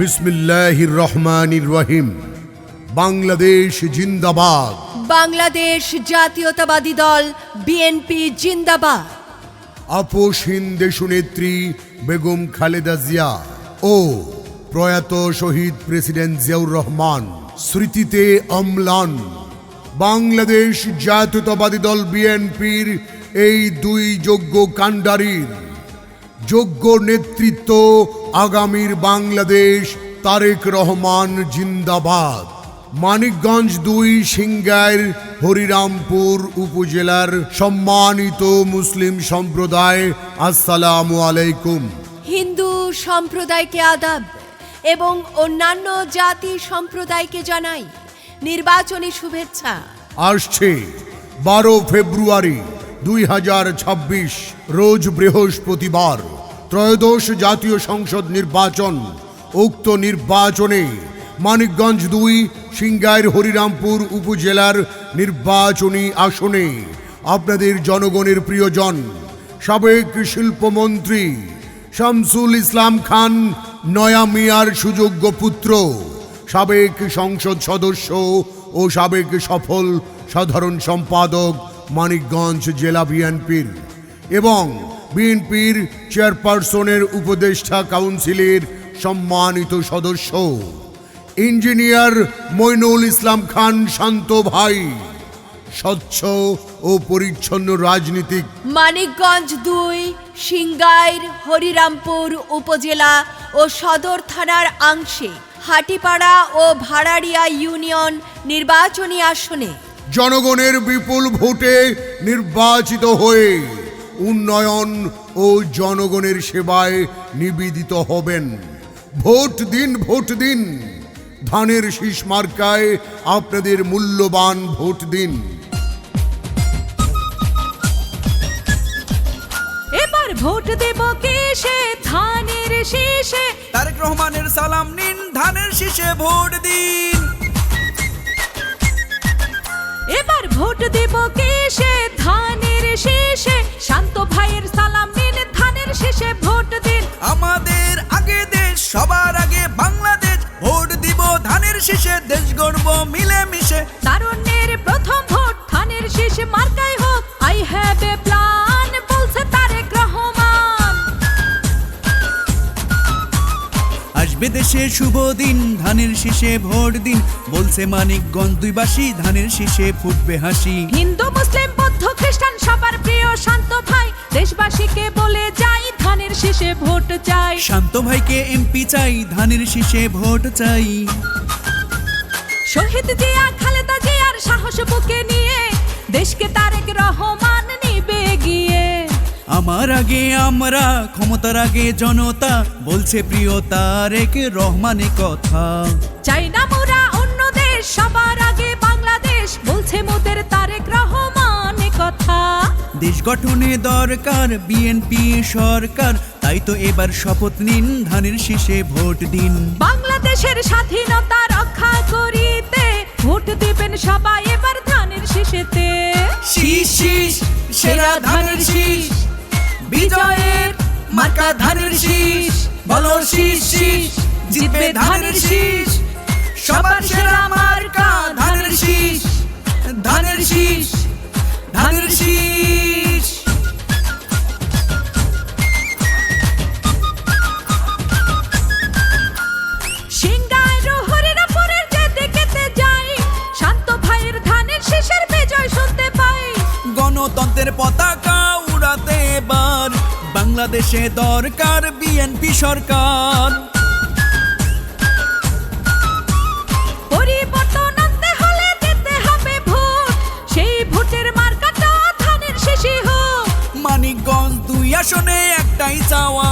বিসমিল্লাহির রহমানির রহিম। বাংলাদেশ জিন্দাবাদ। বাংলাদেশ জাতীয়তাবাদী দল বিএনপি জিন্দাবাদ। আপোষহীন দেশনেত্রী বেগম খালেদা জিয়া ও প্রয়াত শহীদ প্রেসিডেন্ট জিয়াউর রহমান স্মৃতিতে অম্লান। বাংলাদেশ জাতীয়তাবাদী দল বিএনপির এই দুই যোগ্য কাণ্ডারির যোগ্য নেতৃত্ব আগামীর বাংলাদেশ তারেক রহমান জিন্দাবাদ। মানিকগঞ্জ দুই সিংগাইর হরিরামপুর উপজেলার সম্মানিত মুসলিম সম্প্রদায় আসসালামু আলাইকুম। হিন্দু সম্প্রদায়কে আদাব এবং অন্যান্য জাতি সম্প্রদায়কে জানাই নির্বাচনী শুভেচ্ছা। আসছে বারো ফেব্রুয়ারি। দুই হাজার ছাব্বিশ, রোজ বৃহস্পতিবার, ত্রয়োদশ জাতীয় সংসদ নির্বাচন, উক্ত নির্বাচনে মানিকগঞ্জ দুই, সিঙ্গাইর হরিরামপুর উপজেলার নির্বাচনী আসনে আপনাদের জনগণের প্রিয়জন, সাবেক শিল্পমন্ত্রী শামসুল ইসলাম খান, নয়া মিয়ার সুযোগ্য পুত্র, সাবেক সংসদ সদস্য ও সাবেক সফল সাধারণ সম্পাদক মানিকগঞ্জ জেলা বিএনপির এবং বিএনপির চেয়ারপারসনের উপদেষ্টা কাউন্সিলের সম্মানিত সদস্য, ইঞ্জিনিয়ার মইনুল ইসলাম খান শান্ত ভাই, স্বচ্ছ ও পরিচ্ছন্ন রাজনীতিক। মানিকগঞ্জ দুই, সিঙ্গাইর, হরিরামপুর উপজেলা ও সদর থানার অংশে হাটিপাড়া ও ভাড়াড়িয়া ইউনিয়ন নির্বাচনী আসনে জনগণের বিপুল ভোটে নির্বাচিত হয়ে উন্নয়ন ও জনগণের সেবায় নিবেদিত হবেন। ভোট দিন ভোট দিন। ধানের শীষ মার্কায় আপনাদের মূল্যবান ভোট দিন। এবার ভোট দেব কেসে ধানের শীষে। তারেক রহমানের সালাম নিন ধানের শীষে ভোট দিন। ভোট দেব কেসে? ধানের শেষে। শান্ত ভাইয়ের সালাম নিন, ধানের শেষে ভোট দিন। আমাদের আগে দেশ, সবার আগে বাংলাদেশ। ভোট দিব ধানের শেষে, দেশ গড়ব মিলে দেশে শুভ দিন ধানের শীষে ভোট দিন। বলছে মানিকগঞ্জ দুইবাসী ধানের শীষে ফুটবে হাসি। হিন্দু মুসলিম বৌদ্ধ খ্রিস্টান সবার প্রিয় শান্ত ভাই। দেশবাসীকে বলে যাই ধানের শীষে ভোট চাই। শান্ত ভাইকে এমপি চাই ধানের শীষে ভোট চাই। শহীদ জিয়া খালেদা জিয়ার সাহস বুকে নিয়ে দেশকে তারেক রহমান নিবে গিয়ে আমার আগে আমরা ক্ষমতার আগে জনতা বলছে প্রিয় তারেক রহমানে কথা। চাই না মোরা অন্য দেশ সবার আগে বাংলাদেশ বলছে মোদের তারেক রহমান কথা। দেশ গঠনে দরকার বিএনপি সরকার তাই তো এবার শপথ নিন ধানের শীষে ভোট দিন। বাংলাদেশের স্বাধীনতা রক্ষা করিতে ভোট দিবেন সবাই এবার ধানের শীষেতে। শীষ শীষ সেরা ধানের শীষ। বিজয়ের মার্কা ধানের শীষ বলো শীষ শীষ জিতবে ধানের শীষ। সবার সেরা মার্কা ধানের শীষ ধানের শীষ ধানের শীষ। সিংগাইর হরিরাপুরের বাংলাদেশে দরকার বিএনপি সরকার। পরিবর্তন আনতে হলে দিতে হবে ভোট। সেই ভোটের মার্কাটা ধানের শীষই হোক। মানিকগঞ্জ দুই আসনে একটাই চাওয়া।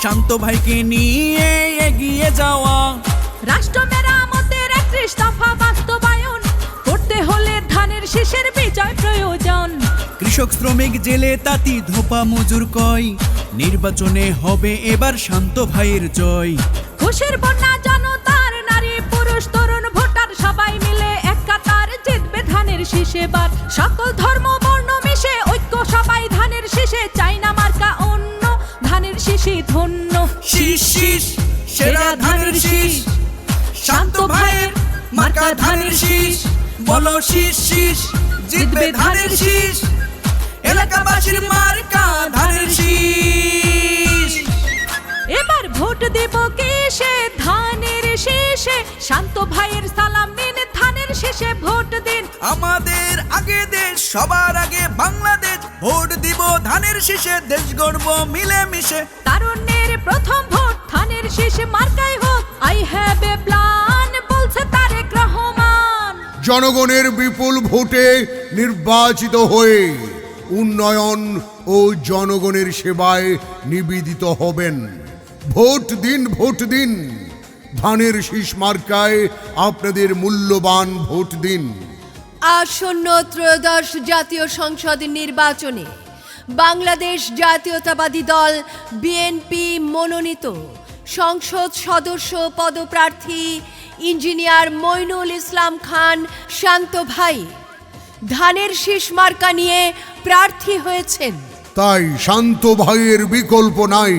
শান্ত ভাইকে নিয়ে এগিয়ে যাওয়া। রাষ্ট্র মেরামতের একত্রিশ দফা বাস্তবায়ন। করতে হলে ধানের শীষের কৃষক শ্রমিক জেলে তাঁতি ধোপা মজুর কয়। নির্বাচনে হবে এবার শান্ত ভাইয়ের জয়। খুশির বন্যা জনতার নারী পুরুষ তরুণ ভোটার সবাই মিলে এক কাতার জিতবে ধানের শীষে বার। সকল ধর্ম বর্ণ মিশে ঐক্য সবাই ধানের শীষে চাই না মার্কা অন্য ধানের শীষই ধন্য। শীষ শীষ সেরা ধানের শীষ। শান্ত ভাইয়ের মার্কা ধানের শীষ। বলো শীষ শীষ জিতবে ধানের শীষ। এলাকাবাসীর মার্কা ধানের শীষ। এবার ভোট দেব কেসে? ধানের শেষে। শান্ত ভাইয়ের সালাম নিন ধানের শেষে ভোট দিন। আমাদের আগে দেশ সবার আগে বাংলাদেশ। ভোট দিব ধানের শীষে দেশ গর্ব মিলে মিশে তারুণ্যের প্রথম ভোট ধানের শেষে মার্কাই হোক। আই হ্যাভ এ প্ল্যান বলছে তারেক রহমান। জনগণের বিপুল ভোটে নির্বাচিত হয়ে উন্নয়ন ও জনগণের সেবায় নিবেদিত হবেন। ভোট দিন ভোট দিন। ধানের শীষ মার্কায় আপনাদের মূল্যবান ভোট দিন। আসন্ন ত্রয়োদশ জাতীয় সংসদ নির্বাচনে বাংলাদেশ জাতীয়তাবাদী দল বিএনপি মনোনীত সংসদ সদস্য পদপ্রার্থী ইঞ্জিনিয়ার মইনুল ইসলাম খান শান্ত ভাই। ধানের শীষ মার্কা নিয়ে প্রার্থী হয়েছেন। তাই শান্ত ভাইয়ের বিকল্প নাই।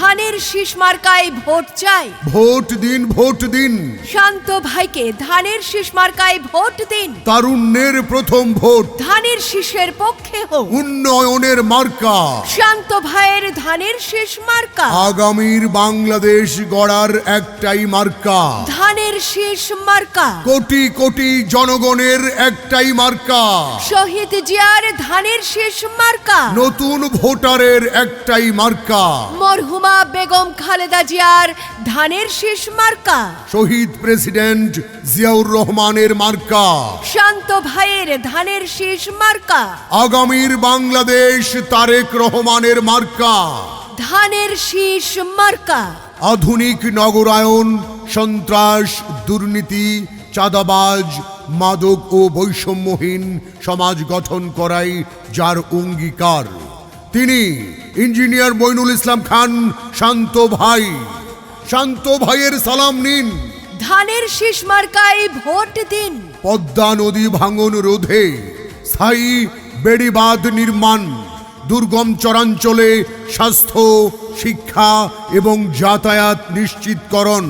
ধানের শীষ মার্কায় ভোট চাই। ভোট দিন ভোট দিন। শান্ত ভাইকে ধানের শীষ মার্কায় ভোট দিন। তারুণ্যের প্রথম ভোট। ধানের শীষের পক্ষে হোক। উন্নয়নের মার্কা। শান্ত ভাইয়ের ধানের শেষ মার্কা। আগামীর বাংলাদেশ গড়ার একটাই মার্কা। ধানের শেষ মার্কা। কোটি কোটি জনগণের একটাই মার্কা। শহীদ জিয়ার ধানের শেষ মার্কা। নতুন ভোটারের একটাই মার্কা। মরহুমা বেগম খালেদা জিয়ার ধানের শেষ মার্কা। শহীদ প্রেসিডেন্ট জিয়াউর রহমানের মার্কা। শান্ত ভাইয়ের ধানের শেষ মার্কা। আগামীর বাংলাদেশ তারেক রহমানের মার্কা। ধানের শীষ মার্কা। আধুনিক নগরায়ন সন্ত্রাস দুর্নীতি চাঁদাবাজ মাদক ও বৈষম্যহীন সমাজ গঠন করাই যার অঙ্গীকার। তিনি ইঞ্জিনিয়ার মইনুল ইসলাম খান শান্ত ভাই। শান্ত ভাইয়ের সালাম নিন। ধানের শীষ মার্কায় ভোট দিন। পদ্মা নদী ভাঙন রোধে স্থায়ী বেড়িবাঁধ নির্মাণ দুর্গম চরাঞ্চলে স্বাস্থ্য শিক্ষা এবং যাতায়াত নিশ্চিতকরণ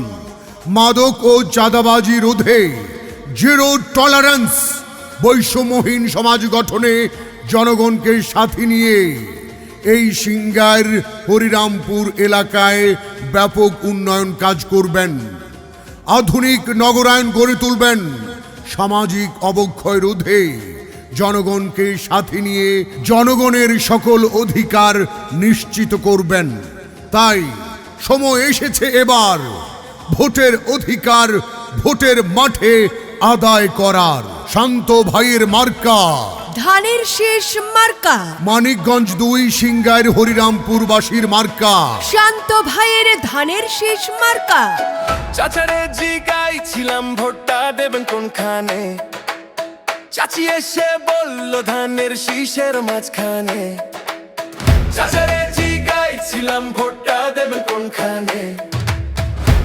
মাদক ও চাঁদাবাজি রোধে জিরো টলারেন্স বৈষম্যহীন সমাজ গঠনে জনগণকে সাথে নিয়ে এই সিঙ্গার হরিরামপুর এলাকায় ব্যাপক উন্নয়ন কাজ করবেন। আধুনিক নগরায়ন গড়ে তুলবেন। সামাজিক অবক্ষয় রোধে জনগণকে সাথে নিয়ে জনগণের সকল অধিকার নিশ্চিত করবেন। তাই সময় এসেছে এবার ভোটের অধিকার ভোটের মাঠে আদায় করার। শান্ত ভাইয়ের মার্কা ধানের শেষ মার্কা। মানিকগঞ্জ দুই সিঙ্গার হরিরামপুরবাসীর মার্কা। শান্ত ভাইয়ের ধানের শেষ মার্কা। চাচারে জিগাইছিলাম ভোটটা দেবেন কোনখানে? চাচি এসে বলল ধানের শীষের মাঝখানে। চাচারে জিগাইছিলাম ভোটটা দেবেন কোনখানে?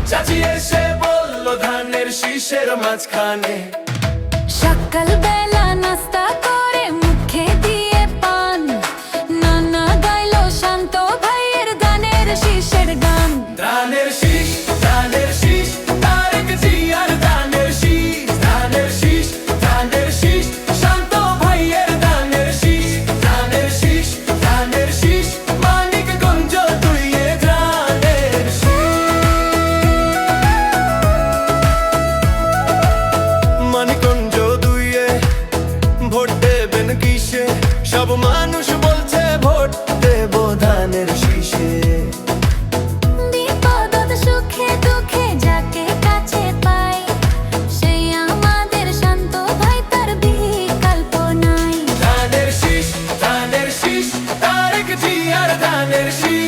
চাচি এসে বলল ধানের শীষের মাঝখানে। সকাল বেলা জিয়ার দানের শীষ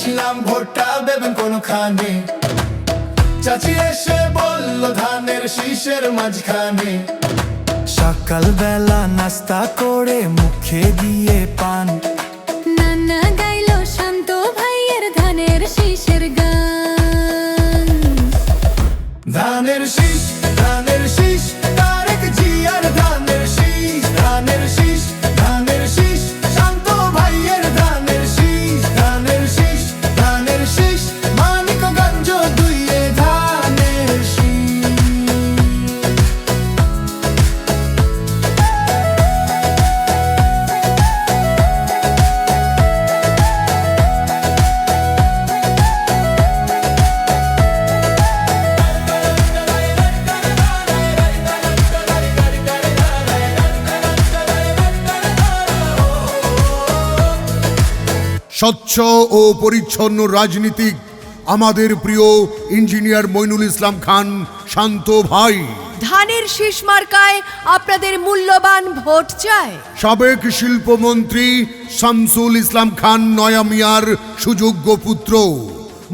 বললাম ভোটটা দেবেন কোনখানে? চাচি এসে বলল ধানের শীষের মাঝখানে। সকালবেলা নাস্তা করে মুখে দিয়ে পান। নানা গাইলো শান্ত ভাইয়ের ধানের শীষের গান। ধানের ও পরিচ্ছন্ন রাজনীতিক আমাদের প্রিয় ইঞ্জিনিয়ার মইনুল ইসলাম খান শান্ত ভাই। ধানের শীষ মার্কায় আপনাদের মূল্যবান ভোট চাই। সাবেক শিল্পমন্ত্রী শামসুল ইসলাম খান নয়া মিয়ার সুযোগ্য পুত্র।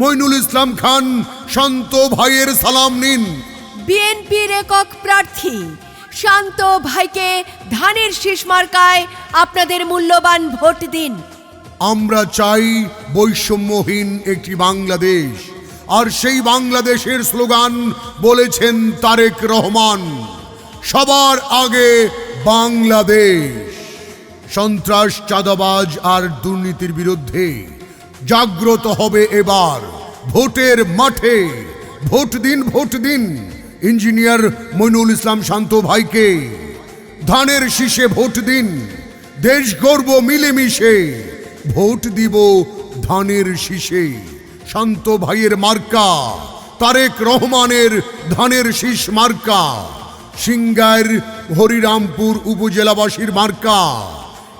মইনুল ইসলাম খান শান্ত ভাইয়ের সালাম নিন। বিএনপির একক প্রার্থী শান্ত ভাইকে ধানের শীষ মার্কায় আপনাদের মূল্যবান ভোট দিন। আমরা চাই বৈষম্যহীন একটি বাংলাদেশ। আর সেই বাংলাদেশের স্লোগান বলেছেন তারেক রহমান, সবার আগে বাংলাদেশ। সন্ত্রাস, চাঁদাবাজ আর দুর্নীতির বিরুদ্ধে জাগ্রত হবে এবার ভোটের মাঠে। ভোট দিন ভোট দিন, ইঞ্জিনিয়ার মইনুল ইসলাম শান্ত ভাইকে। ধানের শীষে ভোট দিন, দেশ গর্ব মিলেমিশে। ভোট দিব ধানের শীষে। শান্ত ভাইয়ের মার্কা, তারেক রহমানের ধানের শীষ মার্কা। সিঙ্গার হরিরামপুর উপজেলাবাসীর মার্কা।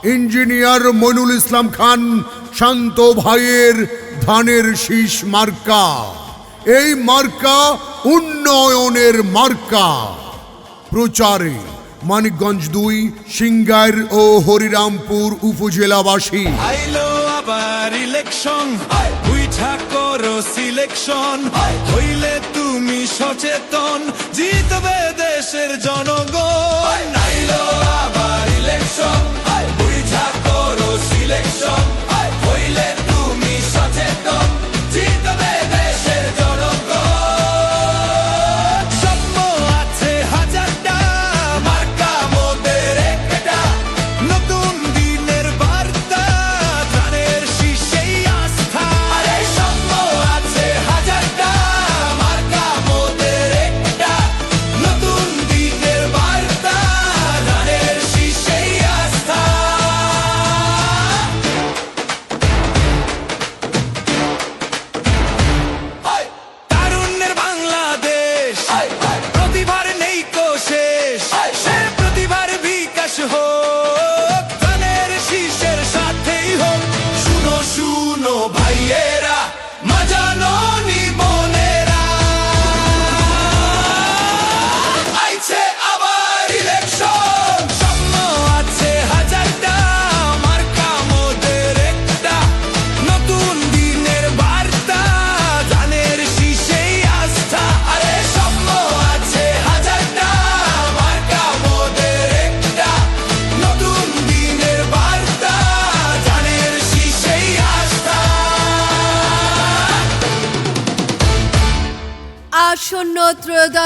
ইঞ্জিনিয়ার মইনুল ইসলাম খান, শান্ত ভাইয়ের ধানের শীষ মার্কা। এই মার্কা উন্নয়নের মার্কা। প্রচারে। মানিকগঞ্জ দুই সিঙ্গার ও হরিরামপুর উপজেলাবাসী। আইলো ইলেকশন বুঝা করো সিলেকশন হইলে তুমি সচেতন, জিতবে দেশের জনগণ। আইলো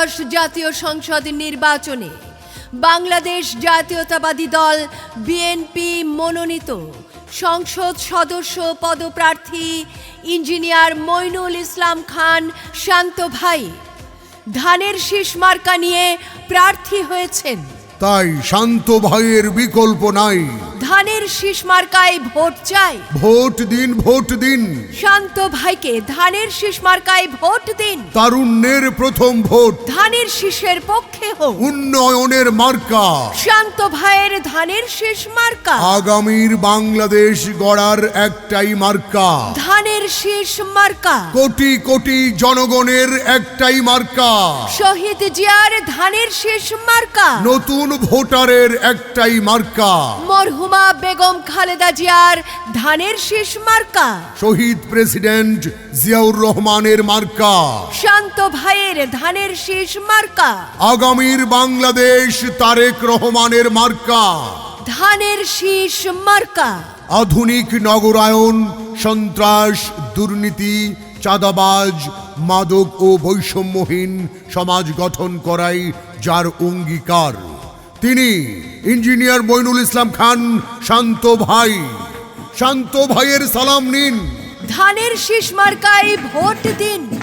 ত্রয়োদশ জাতীয় সংসদ নির্বাচনে বাংলাদেশ জাতীয়তাবাদী দল বিএনপি মনোনীত সংসদ সদস্য পদপ্রার্থী ইঞ্জিনিয়ার মইনুল ইসলাম খান শান্ত ভাই। ধানের শীষ মার্কা নিয়ে প্রার্থী হয়েছেন। তাই শান্ত ভাইয়ের বিকল্প নাই। ধানের শীষ মার্কায় ভোট চাই। ভোট দিন ভোট দিন। শান্ত ভাইকে ধানের শীষ মার্কায় ভোট দিন। তারুণ্যের প্রথম ভোট। ধানের শীষের পক্ষে হোক। উন্নয়নের মার্কা। শান্ত ভাইয়ের ধানের শেষ মার্কা। আগামীর বাংলাদেশ গড়ার একটাই মার্কা। ধানের শীষ মার্কা। কোটি কোটি জনগণের একটাই মার্কা। শহীদ জিয়ার ধানের শীষ মার্কা। নতুন ভোটারের একটাই মার্কা। মরহুমা বেগম খালেদা জিয়ার ধানের শীষ মার্কা। শহীদ প্রেসিডেন্ট জিয়াউর রহমানের মার্কা। শান্ত ভাইয়ের ধানের শীষ মার্কা। আগামীর বাংলাদেশ তারেক রহমানের মার্কা। ধানের শীষ মার্কা। আধুনিক নগরায়ন সন্ত্রাস দুর্নীতি চাঁদাবাজ মাদক ও বৈষম্যহীন সমাজ গঠন করাই যার অঙ্গীকার। তিনি ইঞ্জিনিয়ার মইনুল ইসলাম খান, শান্ত ভাই। শান্ত ভাইয়ের সালাম নিন। ধানের শীষ মার্কায় ভোট দিন।